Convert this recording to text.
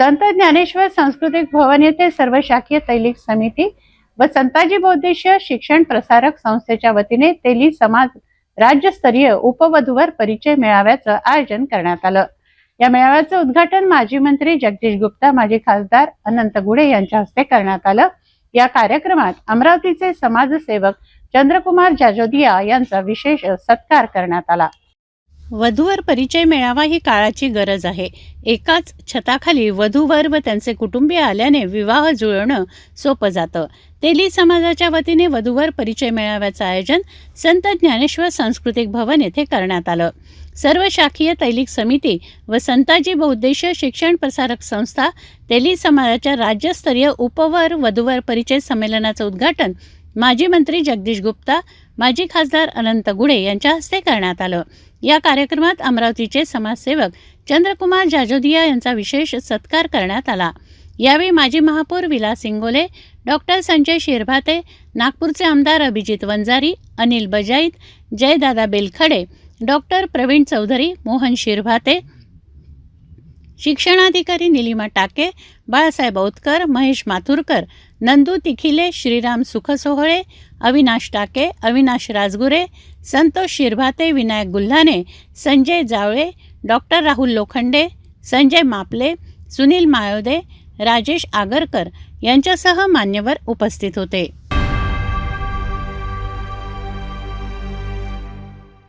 संत ज्ञानेश्वर सांस्कृतिक भवन येथे सर्व शाखीय तैलिक समिती व संताजी बौद्धिष्य शिक्षण प्रसारक संस्थेच्या वतीने तेली समाज राज्यस्तरीय उपवधूवर परिचय मेळाव्याचं आयोजन करण्यात आलं. या मेळाव्याचं उद्घाटन माजी मंत्री जगदीश गुप्ता माजी खासदार अनंत गुडे यांच्या हस्ते करण्यात आलं. या कार्यक्रमात अमरावतीचे समाजसेवक चंद्रकुमार जाजोदिया यांचा विशेष सत्कार करण्यात आला. वधूवर परिचय मिळावा ही काळाची गरज आहे. एकाच छताखाली वधूवर व त्यांचे कुटुंबीय आल्याने विवाह जुळवणं सोपं जातं. तेली समाजाच्या वतीने वधूवर परिचय मेळाव्याचं आयोजन संत ज्ञानेश्वर सांस्कृतिक भवन येथे करण्यात आलं. सर्व शाखीय तैलिक समिती व संताजी बहुद्देशीय शिक्षण प्रसारक संस्था तेली समाजाच्या राज्यस्तरीय उपवर वधूवर परिचय संमेलनाचं उद्घाटन माजी मंत्री जगदीश गुप्ता माजी खासदार अनंत गुडे यांच्या हस्ते करण्यात आलं. या कार्यक्रमात अमरावतीचे समाजसेवक चंद्रकुमार जाजोदिया यांचा विशेष सत्कार करण्यात आला. यावेळी माजी महापौर विलास इंगोले डॉक्टर संजय शिरभाते नागपूरचे आमदार अभिजित वंजारी अनिल बजाईत जयदादा बेलखडे डॉक्टर प्रवीण चौधरी मोहन शिरभाते शिक्षणाधिकारी निलिमा टाके बाळासाहेब औतकर महेश माथुरकर नंदू तिखिले श्रीराम सुखसोहळे अविनाश टाके अविनाश राजगुरे संतोष शिरभाते विनायक गुल्हाने संजय जावळे डॉक्टर राहुल लोखंडे संजय मापले सुनील मायोदे राजेश आगरकर यांच्यासह मान्यवर उपस्थित होते.